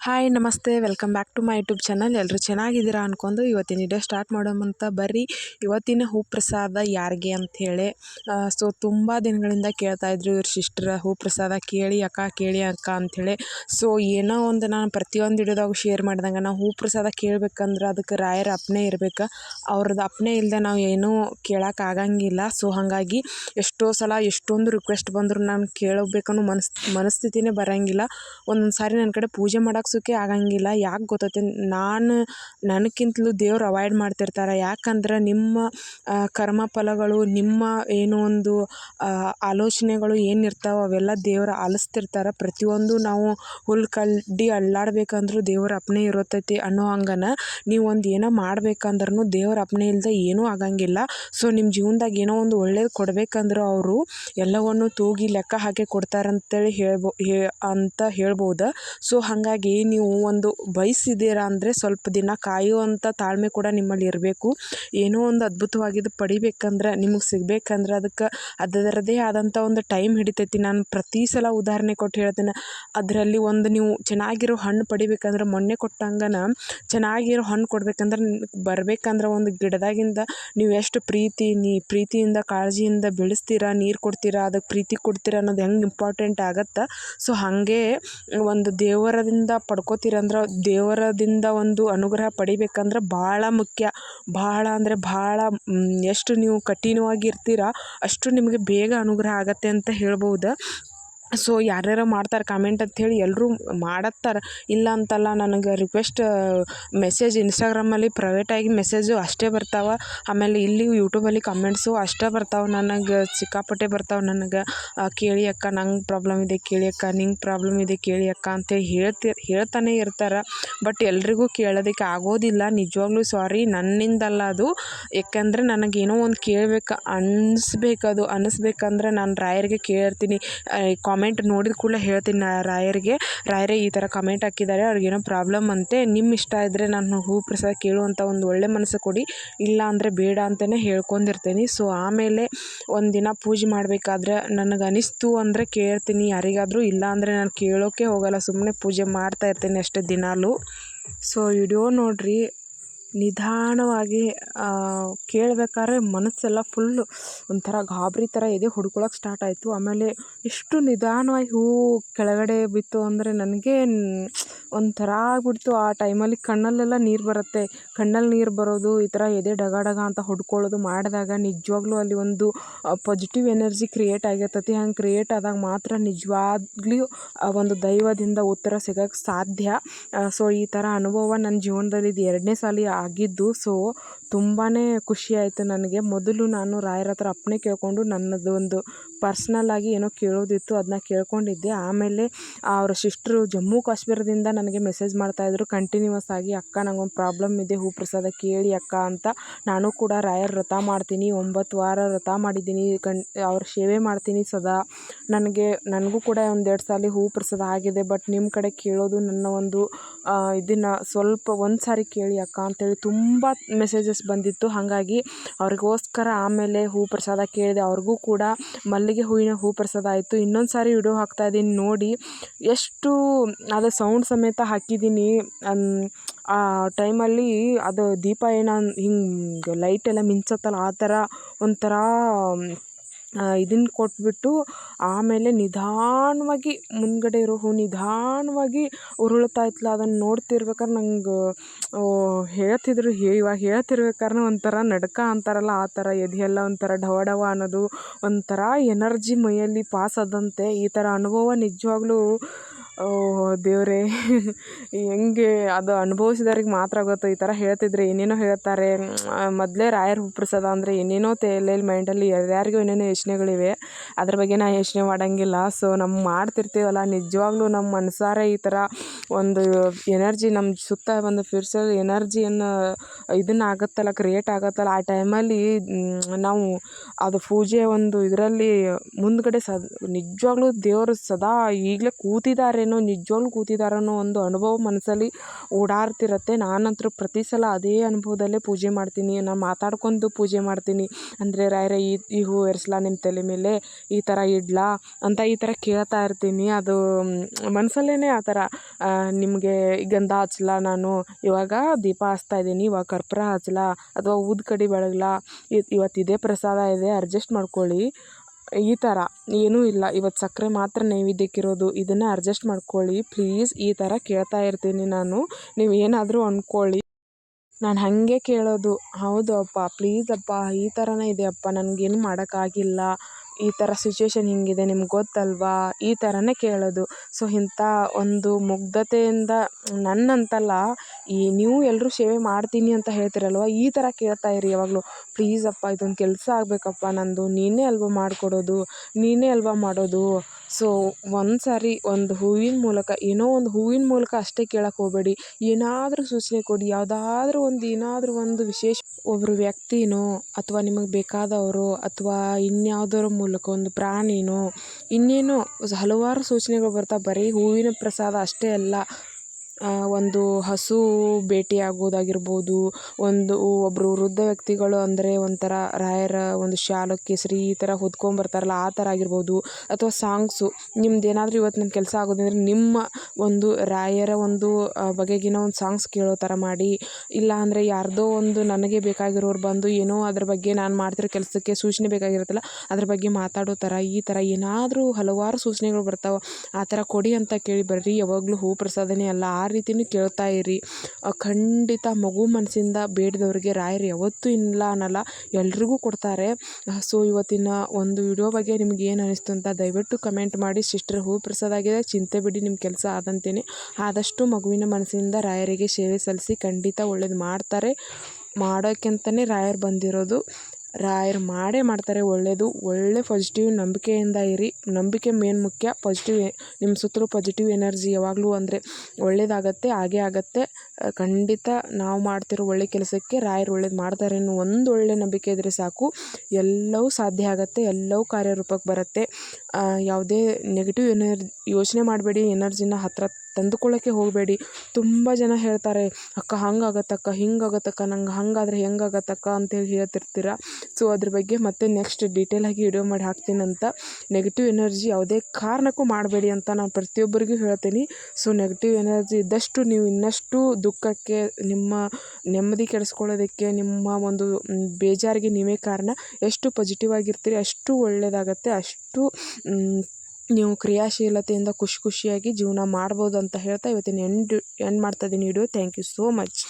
Hi ನಮಸ್ತೆ. Welcome back to my YouTube channel ಎಲ್ಲರೂ ಚೆನ್ನಾಗಿದ್ದೀರಾ ಅಂದ್ಕೊಂಡು ಇವತ್ತಿನ ವಿಡಿಯೋ ಸ್ಟಾರ್ಟ್ ಮಾಡೋಮಂತ ಬರ್ರಿ. ಇವತ್ತಿನ ಹೂ ಪ್ರಸಾದ ಯಾರಿಗೆ ಅಂಥೇಳಿ ಸೊ ತುಂಬ ದಿನಗಳಿಂದ ಕೇಳ್ತಾ ಇದ್ರು ಇವ್ರ ಸಿಸ್ಟ್ರ ಹೂ ಪ್ರಸಾದ ಕೇಳಿ ಅಕ್ಕ ಕೇಳಿ ಅಕ್ಕ ಅಂಥೇಳಿ ಸೊ ಏನೋ ಒಂದು ನಾನು ಪ್ರತಿಯೊಂದು ವಿಡಿಯೋದಾಗ ಶೇರ್ ಮಾಡಿದಂಗೆ ನಾವು ಹೂ ಪ್ರಸಾದ ಕೇಳಬೇಕಂದ್ರೆ ಅದಕ್ಕೆ ರಾಯರ ಅಪ್ಪನೇ ಇರಬೇಕು. ಅವ್ರದ್ದು ಅಪ್ಪನೇ ಇಲ್ಲದೆ ನಾವು ಏನೂ ಕೇಳೋಕ್ಕಾಗಂಗಿಲ್ಲ ಸೊ ಹಾಗಾಗಿ ಎಷ್ಟೋ ಸಲ ಎಷ್ಟೊಂದು ರಿಕ್ವೆಸ್ಟ್ ಬಂದರೂ ನಾನು ಕೇಳಬೇಕನ್ನೋ ಮನಸ್, ಮನಸ್ಥಿತಿನೇ ಬರೋಂಗಿಲ್ಲ. ಒಂದೊಂದು ಸಾರಿ ನನ್ನ ಕಡೆ ಪೂಜೆ ಮಾಡಕ್ಕೆ ಹಾಕ್ಸೋಕೆ ಆಗಂಗಿಲ್ಲ. ಯಾಕೆ ಗೊತ್ತೈತೆ? ನಾನು ನನಗಿಂತಲೂ ದೇವ್ರು ಅವಾಯ್ಡ್ ಮಾಡ್ತಿರ್ತಾರೆ. ಯಾಕಂದ್ರೆ ನಿಮ್ಮ ಕರ್ಮ ಫಲಗಳು ನಿಮ್ಮ ಏನೋ ಒಂದು ಆಲೋಚನೆಗಳು ಏನಿರ್ತಾವೆ ಅವೆಲ್ಲ ದೇವ್ರು ಆಲಿಸ್ತಿರ್ತಾರೆ. ಪ್ರತಿಯೊಂದು ನಾವು ಹುಲ್ಲು ಕಡ್ಡಿ ಅಲ್ಲಾಡ್ಬೇಕಂದ್ರೂ ದೇವ್ರ ಅಪ್ಪಣೆ ಇರುತ್ತೈತಿ ಅನ್ನೋ ಹಂಗನ ನೀವು ಒಂದು ಏನೋ ಮಾಡ್ಬೇಕಂದ್ರೂ ದೇವ್ರ ಅಪ್ಪಣೆ ಇಲ್ಲದೆ ಏನೂ ಆಗಂಗಿಲ್ಲ. ಸೊ ನಿಮ್ಮ ಜೀವನದಾಗ ಏನೋ ಒಂದು ಒಳ್ಳೇದು ಕೊಡಬೇಕಂದ್ರೂ ಅವರು ಎಲ್ಲವನ್ನು ತೂಗಿ ಲೆಕ್ಕ ಹಾಕಿ ಕೊಡ್ತಾರಂತೇಳಿ ಹೇಳ್ಬೋ, ಹೇ, ಅಂತ ಹೇಳ್ಬೋದು. ಸೊ, ಹಾಗಾಗಿ ನೀವು ಒಂದು ಬಯಸಿದ್ದೀರಾ ಅಂದರೆ ಸ್ವಲ್ಪ ದಿನ ಕಾಯುವಂಥ ತಾಳ್ಮೆ ಕೂಡ ನಿಮ್ಮಲ್ಲಿ ಇರಬೇಕು. ಏನೋ ಒಂದು ಅದ್ಭುತವಾಗಿದ್ದು ಪಡಿಬೇಕಂದ್ರೆ, ನಿಮಗೆ ಸಿಗ್ಬೇಕಂದ್ರೆ ಅದಕ್ಕೆ ಅದರದೇ ಆದಂಥ ಒಂದು ಟೈಮ್ ಹಿಡಿತೈತಿ. ನಾನು ಪ್ರತಿ ಸಲ ಉದಾಹರಣೆ ಕೊಟ್ಟು ಹೇಳ್ತೇನೆ, ಅದರಲ್ಲಿ ಒಂದು ನೀವು ಚೆನ್ನಾಗಿರೋ ಹಣ್ಣು ಪಡಿಬೇಕಂದ್ರೆ ಮೊನ್ನೆ ಕೊಟ್ಟಂಗನ ಚೆನ್ನಾಗಿರೋ ಹಣ್ಣು ಕೊಡ್ಬೇಕಂದ್ರೆ ಬರ್ಬೇಕಂದ್ರೆ ಒಂದು ಗಿಡದಾಗಿಂದ ನೀವು ಎಷ್ಟು ಪ್ರೀತಿ, ನೀ ಪ್ರೀತಿಯಿಂದ, ಕಾಳಜಿಯಿಂದ ಬೆಳೆಸ್ತೀರಾ, ನೀರು ಕೊಡ್ತೀರಾ ಅದಕ್ಕೆ ಪ್ರೀತಿ ಕೊಡ್ತೀರಾ ಅನ್ನೋದು ಹೆಂಗೆ ಇಂಪಾರ್ಟೆಂಟ್ ಆಗತ್ತೆ. ಸೊ ಹಾಗೆ ಒಂದು ದೇವರದಿಂದ ಪಡ್ಕೋತೀರಂದ್ರೆ ದೇವರದಿಂದ ಒಂದು ಅನುಗ್ರಹ ಪಡಿಬೇಕಂದ್ರೆ ಭಾಳ ಮುಖ್ಯ. ಭಾಳ ಅಂದರೆ ಭಾಳ ಎಷ್ಟು ನೀವು ಕಠಿಣವಾಗಿ ಇರ್ತೀರ ಅಷ್ಟು ನಿಮಗೆ ಬೇಗ ಅನುಗ್ರಹ ಆಗತ್ತೆ ಅಂತ ಹೇಳ್ಬೋದು. ಸೊ ಯಾರ್ಯಾರು ಮಾಡ್ತಾರೆ ಕಾಮೆಂಟ್ ಅಂಥೇಳಿ ಎಲ್ಲರೂ ಮಾಡತ್ತಾರೆ. ಇಲ್ಲ ಅಂತಲ್ಲ ನನಗೆ ರಿಕ್ವೆಸ್ಟ್ ಮೆಸೇಜ್ ಇನ್ಸ್ಟಾಗ್ರಾಮಲ್ಲಿ ಪ್ರೈವೇಟಾಗಿ ಮೆಸೇಜು ಅಷ್ಟೇ ಬರ್ತಾವೆ. ಆಮೇಲೆ ಇಲ್ಲಿ ಯೂಟ್ಯೂಬಲ್ಲಿ ಕಮೆಂಟ್ಸು ಅಷ್ಟೇ ಬರ್ತಾವೆ ನನಗೆ. ಸಿಕ್ಕಾಪಟ್ಟೆ ಬರ್ತಾವೆ ನನಗೆ. ಕೇಳಿ ಅಕ್ಕ, ನಂಗೆ ಪ್ರಾಬ್ಲಮ್ ಇದೆ, ಕೇಳಿ ಅಕ್ಕ, ನಿಂಗೆ ಪ್ರಾಬ್ಲಮ್ ಇದೆ, ಕೇಳಿ ಅಕ್ಕ ಅಂತೇಳಿ ಹೇಳ್ತಿ, ಹೇಳ್ತಾನೆ ಇರ್ತಾರೆ. ಬಟ್ ಎಲ್ರಿಗೂ ಕೇಳೋದಕ್ಕೆ ಆಗೋದಿಲ್ಲ. ನಿಜವಾಗ್ಲೂ ಸಾರಿ ನನ್ನಿಂದಲ್ಲ ಅದು. ಯಾಕಂದರೆ ನನಗೇನೋ ಒಂದು ಕೇಳಬೇಕು ಅನ್ನಿಸ್ಬೇಕದು ಅನ್ನಿಸ್ಬೇಕಂದ್ರೆ ನಾನು ರಾಯರಿಗೆ ಕೇಳ್ತೀನಿ. ಕಾಮೆಂಟ್ ನೋಡಿದ ಕೂಡಲೇ ಹೇಳ್ತೀನಿ ನಾ ರಾಯರಿಗೆ. ರಾಯರೇ ಈ ಥರ ಕಮೆಂಟ್ ಹಾಕಿದ್ದಾರೆ, ಅವ್ರಿಗೇನೋ ಪ್ರಾಬ್ಲಮ್ ಅಂತೆ. ನಿಮ್ಮ ಇಷ್ಟ ಇದ್ದರೆ ನಾನು ಹೂ ಪ್ರಸಾದ ಕೇಳುವಂಥ ಒಂದು ಒಳ್ಳೆ ಮನಸ್ಸು ಕೊಡಿ. ಇಲ್ಲ ಅಂದರೆ ಬೇಡ ಅಂತಲೇ ಹೇಳ್ಕೊಂಡಿರ್ತೀನಿ. ಸೊ ಆಮೇಲೆ ಒಂದಿನ ಪೂಜೆ ಮಾಡಬೇಕಾದ್ರೆ ನನಗೆ ಅನಿಸ್ತು ಅಂದರೆ ಕೇಳ್ತೀನಿ. ಯಾರಿಗಾದರೂ ಇಲ್ಲ ಅಂದರೆ ನಾನು ಕೇಳೋಕ್ಕೆ ಹೋಗಲ್ಲ. ಸುಮ್ಮನೆ ಪೂಜೆ ಮಾಡ್ತಾ ಇರ್ತೀನಿ ಅಷ್ಟೇ ದಿನಾಲು. ಸೊ ವಿಡಿಯೋ ನೋಡಿರಿ. ನಿಧಾನವಾಗಿ ಕೇಳ್ಬೇಕಾದ್ರೆ ಮನಸ್ಸೆಲ್ಲ ಫುಲ್ಲು ಒಂಥರ ಗಾಬರಿ ಥರ ಎದೆ ಹೊಡ್ಕೊಳಕ್ಕೆ ಸ್ಟಾರ್ಟ್ ಆಯಿತು. ಆಮೇಲೆ ಎಷ್ಟು ನಿಧಾನವಾಗಿ ಹೂ ಕೆಳಗಡೆ ಬಿತ್ತು ಅಂದರೆ ನನಗೆ ಒಂಥರ ಆಗ್ಬಿಡ್ತು. ಆ ಟೈಮಲ್ಲಿ ಕಣ್ಣಲ್ಲೆಲ್ಲ ನೀರು ಬರುತ್ತೆ. ಕಣ್ಣಲ್ಲಿ ನೀರು ಬರೋದು, ಈ ಥರ ಎದೆ ಡಗ ಡಗ ಅಂತ ಹೊಡ್ಕೊಳ್ಳೋದು ಮಾಡಿದಾಗ ನಿಜವಾಗ್ಲೂ ಅಲ್ಲಿ ಒಂದು ಪಾಸಿಟಿವ್ ಎನರ್ಜಿ ಕ್ರಿಯೇಟ್ ಆಗಿರ್ತತಿ. ಹಂಗೆ ಕ್ರಿಯೇಟ್ ಆದಾಗ ಮಾತ್ರ ನಿಜವಾಗ್ಲೂ ಒಂದು ದೈವದಿಂದ ಉತ್ತರ ಸಿಗೋಕ್ಕೆ ಸಾಧ್ಯ. ಸೊ ಈ ಥರ ಅನುಭವ ನನ್ನ ಜೀವನದಲ್ಲಿ ಇದು ಎರಡನೇ ಸಲ ಆಗಿದ್ದು ಸೊ ತುಂಬಾ ಖುಷಿ ಆಯಿತು ನನಗೆ. ಮೊದಲು ನಾನು ರಾಯರ ಹತ್ರ ಅಪ್ಪಣೆ ಕೇಳಿಕೊಂಡು ನನ್ನದು ಒಂದು ಪರ್ಸ್ನಲ್ಲಾಗಿ ಏನೋ ಕೇಳೋದಿತ್ತು ಅದನ್ನ ಕೇಳ್ಕೊಂಡಿದ್ದೆ. ಆಮೇಲೆ ಅವರ ಸಿಸ್ಟ್ರು ಜಮ್ಮು ಕಾಶ್ಮೀರದಿಂದ ನನಗೆ ಮೆಸೇಜ್ ಮಾಡ್ತಾಯಿದ್ರು ಕಂಟಿನ್ಯೂಸ್ ಆಗಿ ಅಕ್ಕ, ನಂಗೊಂದು ಪ್ರಾಬ್ಲಮ್ ಇದೆ ಹೂ ಪ್ರಸಾದ ಕೇಳಿ ಅಕ್ಕ ಅಂತ. ನಾನು ಕೂಡ ರಾಯರ ವ್ರತ ಮಾಡ್ತೀನಿ, ಒಂಬತ್ತು ವಾರ ವ್ರತ ಮಾಡಿದ್ದೀನಿ, ಕಣ್, ಅವ್ರ ಸೇವೆ ಮಾಡ್ತೀನಿ ಸದಾ. ನನಗೆ, ನನಗೂ ಕೂಡ ಒಂದೆರಡು ಸಾಲಿ ಹೂ ಪ್ರಸಾದ ಆಗಿದೆ ಬಟ್ ನಿಮ್ಮ ಕಡೆ ಕೇಳೋದು ನನ್ನ ಒಂದು ಇದನ್ನು ಸ್ವಲ್ಪ ಒಂದು ಸಾರಿ ಕೇಳಿ ಅಕ್ಕ ಅಂತೇಳಿ ತುಂಬ ಮೆಸೇಜಸ್ ಬಂದಿತ್ತು. ಹಾಗಾಗಿ ಅವ್ರಿಗೋಸ್ಕರ ಆಮೇಲೆ ಹೂ ಪ್ರಸಾದ ಕೇಳಿದೆ. ಅವ್ರಿಗೂ ಕೂಡ ಮಲ್ಲಿಗೆ ಹೂವಿನ ಹೂ ಪ್ರಸಾದ ಆಯಿತು. ಇನ್ನೊಂದು ಸಾರಿ ವಿಡಿಯೋ ಹಾಕ್ತಾಯಿದ್ದೀನಿ ನೋಡಿ, ಎಷ್ಟು ಅದು ಸೌಂಡ್ ಸಮೇತ ಹಾಕಿದ್ದೀನಿ. ಆ ಟೈಮಲ್ಲಿ ಅದು ದೀಪ ಏನೋ ಹಿಂಗೆ ಲೈಟೆಲ್ಲ ಮಿಂಚತ್ತಲ್ಲ, ಆ ಥರ ಒಂಥರ ಇದನ್ನು ಕೊಟ್ಬಿಟ್ಟು ಆಮೇಲೆ ನಿಧಾನವಾಗಿ ಮುಂದುಗಡೆ ಇರೋ ಹೂ ನಿಧಾನವಾಗಿ ಉರುಳ್ತಾ ಇತ್ತಲ್ಲ ಅದನ್ನು ನೋಡ್ತಿರ್ಬೇಕಾದ್ರೆ ನಂಗೆ ಹೇಳ್ತಿದ್ರು ಇವಾಗ ಹೇಳ್ತಿರ್ಬೇಕಾದ್ರೆ ಒಂಥರ ನಡ್ಕ ಅಂತಾರಲ್ಲ, ಆ ಥರ ಎದೆಯೆಲ್ಲ ಒಂಥರ ಢವ ಢವ ಅನ್ನೋದು, ಒಂಥರ ಎನರ್ಜಿ ಮೈಯಲ್ಲಿ ಪಾಸ್ ಆದಂತೆ, ಈ ಥರ ಅನುಭವ ನಿಜವಾಗ್ಲೂ ದೇವರೇ. ಹೆಂಗೆ ಅದು ಅನುಭವಿಸಿದವ್ರಿಗೆ ಮಾತ್ರ ಗೊತ್ತು. ಈ ಥರ ಹೇಳ್ತಿದ್ರೆ ಏನೇನೋ ಹೇಳ್ತಾರೆ. ಮೊದಲೇ ರಾಯರ ಪ್ರಸಾದ ಅಂದರೆ ಏನೇನೋ ತಲೆಯಲ್ಲಿ ಮೈಂಡಲ್ಲಿ ಯಾರ್ಯಾರಿಗೂ ಏನೇನೋ ಯೋಚನೆಗಳಿವೆ. ಅದ್ರ ಬಗ್ಗೆ ನಾ ಯೋಚನೆ ಮಾಡೋಂಗಿಲ್ಲ. ಸೊ ನಮ್ಮ ಮಾಡ್ತಿರ್ತೀವಲ್ಲ. ನಿಜವಾಗ್ಲೂ ನಮ್ಮ ಮನಸಾರೆ ಈ ಥರ ಒಂದು ಎನರ್ಜಿ ನಮ್ಮ ಸುತ್ತ ಒಂದು ಫಿರ್ಸಲ್ ಎನರ್ಜಿಯನ್ನು ಇದನ್ನು ಆಗುತ್ತಲ್ಲ, ಕ್ರಿಯೇಟ್ ಆಗುತ್ತಲ್ಲ. ಆ ಟೈಮಲ್ಲಿ ನಾವು ಅದು ಪೂಜೆ ಒಂದು ಇದರಲ್ಲಿ ಮುಂದ್ಗಡೆ ಸದ್ ನಿಜವಾಗ್ಲೂ ದೇವರು ಸದಾ ಈಗಲೇ ಕೂತಿದ್ದಾರೆ ಕೂತಿದ್ದಾರೇನೋ ನಿಜವಾಗ್ಲೂ ಅನ್ನೋ ಒಂದು ಅನುಭವ ಮನಸ್ಸಲ್ಲಿ ಓಡಾಡ್ತಿರತ್ತೆ. ನಾನಂತೂ ಪ್ರತಿ ಸಲ ಅದೇ ಅನುಭವದಲ್ಲೇ ಪೂಜೆ ಮಾಡ್ತೀನಿ. ನಾನು ಮಾತಾಡ್ಕೊಂಡು ಪೂಜೆ ಮಾಡ್ತೀನಿ. ಅಂದರೆ ರಾಯರೇ ಈ ಈ ಹೂ ಎರ್ಸ್ಲಾ ನಿಮ್ಮ ತಲೆ ಮೇಲೆ? ಈ ಥರ ಇಡ್ಲಾ? ಅಂತ ಈ ಥರ ಕೇಳ್ತಾ ಇರ್ತೀನಿ. ಅದು ಮನಸ್ಸಲ್ಲೇ ಆ ಥರ ನಿಮಗೆ ಗಂಧ ಹಚ್ಲಾ ನಾನು? ಇವಾಗ ದೀಪ ಹಚ್ತಾ ಇದ್ದೀನಿ ಇವಾಗ ಕರ್ಪೂರ ಹಚ್ಲಾ? ಅಥವಾ ಊದ ಕಡಿ ಬೆಳಗ್ಲಾ? ಇವತ್ತು ಇದೇ ಪ್ರಸಾದ ಇದೆ. ಅಡ್ಜಸ್ಟ್ ಮಾಡ್ಕೊಳ್ಳಿ. ಈ ಥರ ಏನೂ ಇಲ್ಲ. ಇವತ್ತು ಸಕ್ಕರೆ ಮಾತ್ರ ನೈವೇದ್ಯಕ್ಕಿರೋದು. ಇದನ್ನು ಅಡ್ಜಸ್ಟ್ ಮಾಡ್ಕೊಳ್ಳಿ. ಪ್ಲೀಸ್ ಈ ಥರ ಕೇಳ್ತಾ ಇರ್ತೀನಿ ನಾನು. ನೀವು ಏನಾದರೂ ಅಂದ್ಕೊಳ್ಳಿ. ನಾನು ಹಾಗೆ ಕೇಳೋದು. ಹೌದು ಅಪ್ಪ ಪ್ಲೀಸ್ ಅಪ್ಪ, ಈ ಥರನೇ ಇದೆ ಅಪ್ಪ. ನನಗೇನು ಮಾಡೋಕ್ಕಾಗಿಲ್ಲ. ಈ ಥರ ಸಿಚುವೇಶನ್ ಹೀಗಿದೆ, ನಿಮ್ಗೆ ಗೊತ್ತಲ್ವಾ? ಈ ಥರನೇ ಕೇಳೋದು. ಸೊ ಇಂಥ ಒಂದು ಮುಗ್ಧತೆಯಿಂದ ನನ್ನಂತಲ್ಲ, ಈ ನೀವು ಎಲ್ಲರೂ ಸೇವೆ ಮಾಡ್ತೀನಿ ಅಂತ ಹೇಳ್ತೀರಲ್ವ? ಈ ಥರ ಕೇಳ್ತಾ ಇರಿ ಯಾವಾಗಲೂ. ಪ್ಲೀಸಪ್ಪ ಇದೊಂದು ಕೆಲಸ ಆಗಬೇಕಪ್ಪ ನನ್ನದು ನೀನೇ ಅಲ್ವಾ ಮಾಡಿಕೊಡೋದು? ನೀನೇ ಅಲ್ವಾ ಮಾಡೋದು? ಸೊ ಒಂದು ಸಾರಿ ಒಂದು ಹೂವಿನ ಮೂಲಕ, ಏನೋ ಒಂದು ಹೂವಿನ ಮೂಲಕ ಅಷ್ಟೇ ಕೇಳಕ್ಕೆ ಹೋಗಬೇಡಿ. ಏನಾದರೂ ಸೂಚನೆ ಕೊಡಿ. ಯಾವುದಾದ್ರೂ ಒಂದು, ಏನಾದರೂ ಒಂದು ವಿಶೇಷ ಒಬ್ಬರು ವ್ಯಕ್ತಿನೋ, ಅಥವಾ ನಿಮಗೆ ಬೇಕಾದವರು, ಅಥವಾ ಇನ್ಯಾವುದರ ಮೂಲಕ ಒಂದು ಪ್ರಾಣಿನೋ, ಇನ್ನೇನೋ ಹಲವಾರು ಸೂಚನೆಗಳು ಬರ್ತಾವೆ ಬರೀ ಹೂವಿನ ಪ್ರಸಾದ ಅಷ್ಟೇ ಅಲ್ಲ. ಒಂದು ಹಸು ಭೇಟಿಯಾಗೋದಾಗಿರ್ಬೋದು ಒಂದು ಒಬ್ಬರು ವೃದ್ಧ ವ್ಯಕ್ತಿಗಳು ಅಂದರೆ ಒಂಥರ ರಾಯರ ಒಂದು ಶಾಲು, ಕೇಸರಿ ಈ ಥರ ಹೊದ್ಕೊಂಬರ್ತಾರಲ್ಲ ಆ ಥರ ಆಗಿರ್ಬೋದು. ಅಥವಾ ಸಾಂಗ್ಸು ನಿಮ್ದು ಏನಾದರೂ ಇವತ್ತು ನನ್ನ ಕೆಲಸ ಆಗೋದಂದ್ರೆ ನಿಮ್ಮ ಒಂದು ರಾಯರ ಒಂದು ಬಗೆಗಿನ ಒಂದು ಸಾಂಗ್ಸ್ ಕೇಳೋ ಥರ ಮಾಡಿ. ಇಲ್ಲ ಅಂದರೆ ಯಾರದೋ ಒಂದು ನನಗೆ ಬೇಕಾಗಿರೋರು ಬಂದು ಏನೋ ಅದ್ರ ಬಗ್ಗೆ ನಾನು ಮಾಡ್ತಿರೋ ಕೆಲಸಕ್ಕೆ ಸೂಚನೆ ಬೇಕಾಗಿರುತ್ತಲ್ಲ, ಅದ್ರ ಬಗ್ಗೆ ಮಾತಾಡೋ ಥರ ಈ ಥರ ಏನಾದರೂ ಹಲವಾರು ಸೂಚನೆಗಳು ಬರ್ತಾವೆ, ಆ ಥರ ಕೊಡಿ ಅಂತ ಕೇಳಿ ಬರ್ರಿ, ಯಾವಾಗಲೂ ಹೂ ಪ್ರಸಾದನೇ ಅಲ್ಲ, ಆ ರೀತಿಯೂ ಕೇಳ್ತಾ ಇರಿ. ಖಂಡಿತ ಮಗು ಮನಸ್ಸಿಂದ ಬೇಡಿದವ್ರಿಗೆ ರಾಯರು ಯಾವತ್ತೂ ಇಲ್ಲ ಅನ್ನಲ್ಲ, ಎಲ್ರಿಗೂ ಕೊಡ್ತಾರೆ. ಸೊ, ಇವತ್ತಿನ ಒಂದು ವಿಡಿಯೋ ಬಗ್ಗೆ ನಿಮ್ಗೆ ಏನು ಅನಿಸ್ತು ಅಂತ ದಯವಿಟ್ಟು ಕಮೆಂಟ್ ಮಾಡಿ. ಸಿಸ್ಟರ್ ಹೂ ಪ್ರಸಾದ ಆಗಿದೆ ಚಿಂತೆ ಬಿಡಿ ನಿಮ್ಮ ಕೆಲಸ ಆದಂತೇನೆ. ಆದಷ್ಟು ಮಗುವಿನ ಮನಸ್ಸಿಂದ ರಾಯರಿಗೆ ಸೇವೆ ಸಲ್ಲಿಸಿ ಖಂಡಿತ ಒಳ್ಳೇದು ಮಾಡ್ತಾರೆ. ಮಾಡೋಕ್ಕಂತಲೇ ರಾಯರು ಬಂದಿರೋದು. ರಾಯರು ಮಾಡೇ ಮಾಡ್ತಾರೆ ಒಳ್ಳೆಯದು ಒಳ್ಳೆ ಪಾಸಿಟಿವ್ ನಂಬಿಕೆಯಿಂದ ಇರಿ. ನಂಬಿಕೆ ಮೇನ್ ಮುಖ್ಯ. ಪಾಸಿಟಿವ್ ನಿಮ್ಮ ಸುತ್ತಲೂ ಪಾಸಿಟಿವ್ ಎನರ್ಜಿ ಯಾವಾಗಲೂ ಅಂದರೆ ಒಳ್ಳೆಯದಾಗತ್ತೆ ಹಾಗೇ ಆಗತ್ತೆ. ಖಂಡಿತ ನಾವು ಮಾಡ್ತಿರೋ ಒಳ್ಳೆ ಕೆಲಸಕ್ಕೆ ರಾಯರು ಒಳ್ಳೇದು ಮಾಡ್ತಾರೆ ಅನ್ನೋ ಒಂದು ಒಳ್ಳೆ ನಂಬಿಕೆ ಇದ್ದರೆ ಸಾಕು. ಎಲ್ಲವೂ ಸಾಧ್ಯ ಆಗುತ್ತೆ, ಎಲ್ಲವೂ ಕಾರ್ಯರೂಪಕ್ಕೆ ಬರುತ್ತೆ. ಯಾವುದೇ ನೆಗೆಟಿವ್ ಎನರ್ ಯೋಚನೆ ಮಾಡಬೇಡಿ, ಎನರ್ಜಿನ ಹತ್ತಿರ ತಂದುಕೊಳ್ಳೋಕ್ಕೆ ಹೋಗಬೇಡಿ. ತುಂಬ ಜನ ಹೇಳ್ತಾರೆ, ಅಕ್ಕ, ಹಂಗಾಗತ್ತಕ್ಕ, ಹಿಂಗಾಗತ್ತಕ್ಕ, ನಂಗೆ ಹಾಗಾದ್ರೆ ಹೆಂಗಾಗತ್ತಕ್ಕ? ಅಂತೇಳಿ ಹೇಳ್ತಿರ್ತೀರ? ಸೊ ಅದ್ರ ಬಗ್ಗೆ ಮತ್ತೆ ನೆಕ್ಸ್ಟ್ ಡೀಟೇಲಾಗಿ ವಿಡಿಯೋ ಮಾಡಿ ಹಾಕ್ತೀನಂತ ನೆಗೆಟಿವ್ ಎನರ್ಜಿ ಯಾವುದೇ ಕಾರಣಕ್ಕೂ ಮಾಡಬೇಡಿ ಅಂತ ನಾನು ಪ್ರತಿಯೊಬ್ಬರಿಗೂ ಹೇಳ್ತೀನಿ. ಸೊ ನೆಗೆಟಿವ್ ಎನರ್ಜಿ ಇದ್ದಷ್ಟು ನೀವು ಇನ್ನಷ್ಟು ದುಃಖಕ್ಕೆ, ನಿಮ್ಮ ನೆಮ್ಮದಿ ಕೆಡಿಸ್ಕೊಳ್ಳೋದಕ್ಕೆ, ನಿಮ್ಮ ಒಂದು ಬೇಜಾರಿಗೆ ನೀವೇ ಕಾರಣ. ಎಷ್ಟು ಪಾಸಿಟಿವ್ ಆಗಿರ್ತೀರಿ, ಅಷ್ಟು ಒಳ್ಳೆಯದಾಗತ್ತೆ ಅಷ್ಟು ನೀವು ಕ್ರಿಯಾಶೀಲತೆಯಿಂದ ಖುಷಿ ಖುಷಿಯಾಗಿ ಜೀವನ ಮಾಡ್ಬೋದು ಅಂತ ಹೇಳ್ತಾ ಇವತ್ತಿನ ಎಂಡ್ ಎಂಡ್ ಮಾಡ್ತಾ ಇದೀನಿ video thank you so much